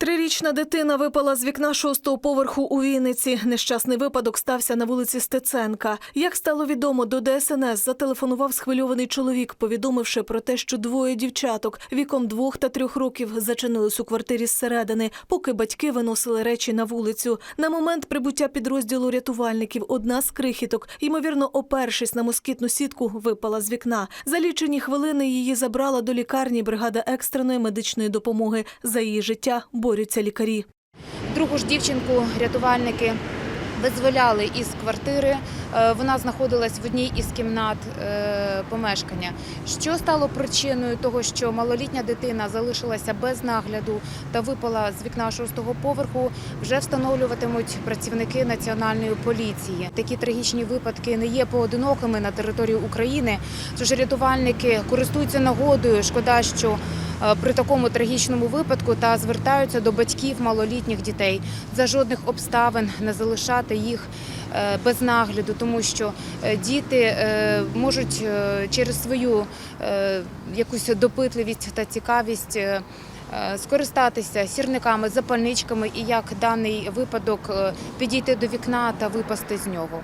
Трирічна дитина випала з вікна шостого поверху у Вінниці. Нещасний випадок стався на вулиці Стеценка. Як стало відомо, до ДСНС зателефонував схвильований чоловік, повідомивши про те, що двоє дівчаток віком двох та трьох років зачинились у квартирі зсередини, поки батьки виносили речі на вулицю. На момент прибуття підрозділу рятувальників одна з крихіток, ймовірно, опершись на москітну сітку, випала з вікна. За лічені хвилини її забрала до лікарні бригада екстреної медичної допомоги. За її життя борються лікарі. Другу ж дівчинку рятувальники визволяли із квартири. Е, Вона знаходилась в одній із кімнат е, помешкання. Що стало причиною того, що малолітня дитина залишилася без нагляду та випала з вікна шостого поверху, вже встановлюватимуть працівники національної поліції. Такі трагічні випадки не є поодинокими на території України. Тож рятувальники користуються нагодою. Шкода, що е, при такому трагічному випадку та звертаються до батьків малолітніх дітей за жодних обставин не залишати їх е, без нагляду, тому що е, діти е, можуть через свою якусь допитливість та цікавість. Скористатися сірниками, запальничками і як даний випадок підійти до вікна та випасти з нього.